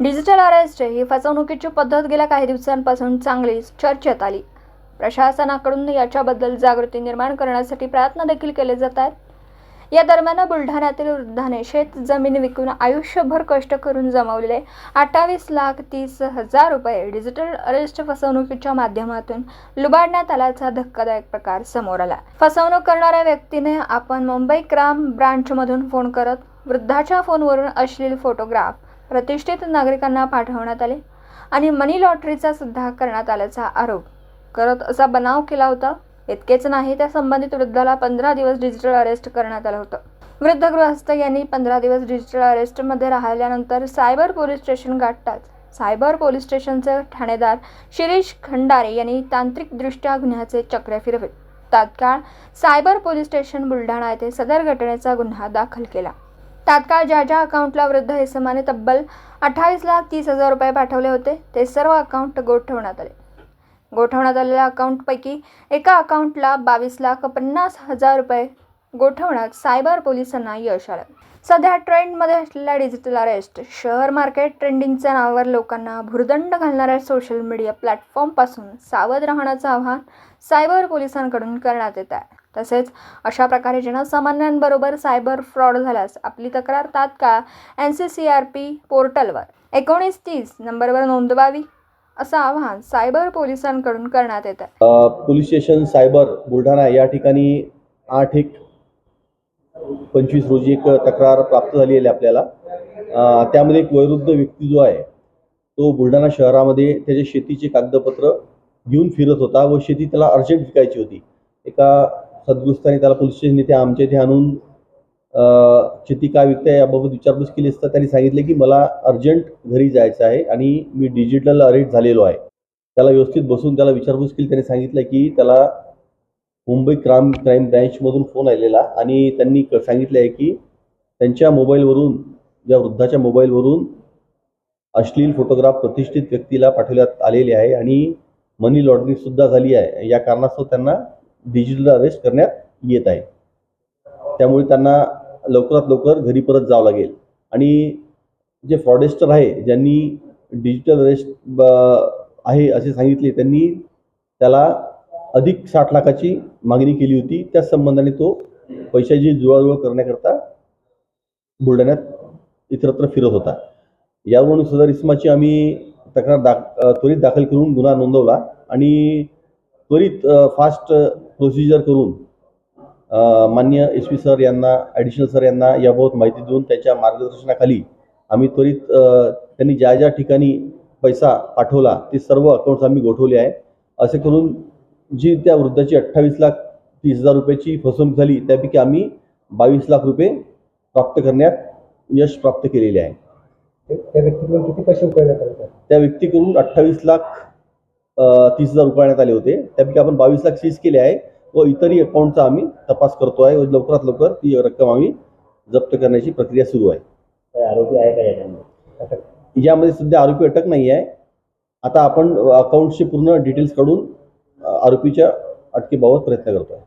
Digital arrest ही फसवणुकीची पद्धत गेल्या काही दिवसांपासून चांगलीच चर्चेत आली. प्रशासनाकडून याच्याबद्दल जागृती निर्माण करण्यासाठी प्रयत्न देखील केले जात आहेत. या दरम्यान बुलढाण्यातील वृद्धाने शेत जमीन विकून आयुष्यभर कष्ट करून जमवलेले अठ्ठावीस लाख तीस हजार रुपये डिजिटल अरेस्ट फसवणुकीच्या माध्यमातून लुबाडण्यात आल्याचा धक्कादायक प्रकार समोर आला. फसवणूक करणाऱ्या व्यक्तीने आपण मुंबई क्राम ब्रांचमधून फोन करत वृद्धाच्या फोनवरून अश्लील फोटोग्राफ प्रतिष्ठित नागरिकांना पाठवण्यात आले आणि मनी लॉटरीचा सुद्धा करण्यात आल्याचा आरोप. करत असा बनाव केला होता? इतकेच नाही त्या संबंधित वृद्धाला पंधरा दिवस डिजिटल अरेस्ट करण्यात आलं होतं. वृद्ध गृहस्थ यांनी पंधरा दिवस डिजिटल अरेस्टमध्ये राहिल्यानंतर सायबर पोलीस स्टेशन गाठताच सायबर पोलीस स्टेशनचे ठाणेदार शिरीष खंडारे यांनी तांत्रिकदृष्ट्या गुन्ह्याचे चक्र फिरवले तात्काळ सायबर पोलीस स्टेशन बुलढाणा येथे सदर घटनेचा गुन्हा दाखल केला. तात्काळ ज्या ज्या अकाउंटला वृद्ध इसमाने तब्बल अठ्ठावीस लाख तीस हजार रुपये पाठवले होते ते सर्व अकाउंट गोठवण्यात आले. गोठवण्यात आलेल्या अकाउंटपैकी एका अकाउंटला बावीस लाख पन्नास हजार रुपये गोठवण्यात सायबर पोलिसांना यश आलं. सध्या ट्रेंडमध्ये असलेल्या डिजिटल अरेस्ट शहर मार्केट ट्रेंडिंगच्या नावावर लोकांना भुर्दंड घालणाऱ्या सोशल मीडिया प्लॅटफॉर्मपासून सावध राहण्याचं आवाहन सायबर पोलिसांकडून करण्यात येत आहे. तसेच अशा प्रकारे जनसामान्यांबरोबर सायबर फ्रॉड झाल्यास आपली तक्रार तात्काळ N C C R P पोर्टलवर. एकोणीस तीस नंबरवर नोंदवावी असं आवाहन सायबर पोलिसांकडून करण्यात येत आहे पोलीस स्टेशन सायबर बुलढाणा या ठिकाणी आठ एक पंचवीस रोजी एक तक्रार प्राप्त झाली आहे आपल्याला. त्यामध्ये एक वैरुद्ध व्यक्ती जो आहे तो बुलढाणा शहरामध्ये त्याचे शेतीचे कागदपत्र घेऊन फिरत होता व शेती त्याला अर्जंट विकायची होती. एका सद्गृस्ताने त्याला पोलीस स्टेशन इथे आमच्या इथे आणून चिती काय विकते याबाबत विचारपूस केली असता त्यांनी सांगितले की मला अर्जंट घरी जायचं आहे आणि मी डिजिटल अरेस्ट झालेलो आहे. त्याला व्यवस्थित बसून त्याला विचारपूस केली. त्यांनी सांगितलं की त्याला मुंबई क्राम क्राईम ब्रँचमधून फोन आलेला आणि त्यांनी क- सांगितलं आहे की त्यांच्या मोबाईलवरून या वृद्धाच्या मोबाईलवरून अश्लील फोटोग्राफ प्रतिष्ठित व्यक्तीला पाठवण्यात आलेले आहे आणि मनी लॉन्ड्रिंगसुद्धा झाली आहे. या कारणास्तव त्यांना डिजिटल अरेस्ट करण्यात येत आहे. त्यामुळे त्यांना लवकरात लवकर घरी परत जावं लागेल. आणि जे फ्रॉडेस्टर आहे ज्यांनी डिजिटल अरेस्ट आहे असे सांगितले त्यांनी त्याला अधिक साठ लाखाची मागणी केली होती. त्या संबंधाने तो पैशाची जुळाजुळ करण्याकरता बुलढाण्यात इतरत्र फिरत होता. यावरून सदर इस्माची आम्ही तक्रार दाख त्वरित दाखल करून गुन्हा नोंदवला आणि त्वरित फास्ट प्रोसिजर करून मान्य एस पी सर यांना ॲडिशनल सर यांना याबाबत माहिती देऊन त्याच्या मार्गदर्शनाखाली आम्ही त्वरित त्यांनी ज्या ज्या ठिकाणी पैसा पाठवला ते सर्व अकाउंट्स आम्ही गोठवले आहे. असे करून जी त्या वृद्धाची अठ्ठावीस लाख तीस हजार रुपयाची फसवणूक झाली त्यापैकी आम्ही बावीस लाख रुपये प्राप्त करण्यात यश प्राप्त केलेले आहे. त्या व्यक्तीकडून किती पैसे उकळण्यात आले? त्या व्यक्तीकडून अठ्ठावीस लाख तीस हजार उकळण्यात आले होते. त्यापैकी आपण बावीस लाख सीज केले आहे. व इतरही अकाउंटचा आम्ही तपास करतो आहे. व लवकरात लवकर ती रक्कम आम्ही जप्त करण्याची प्रक्रिया सुरू आहे. आरोपी आहे का याच्यामध्ये? यामध्ये सध्या आरोपी अटक नाही आहे. आता आपण अकाउंटचे पूर्ण डिटेल्स काढून आरोपीच्या अटकेबाबत प्रयत्न करतो आहे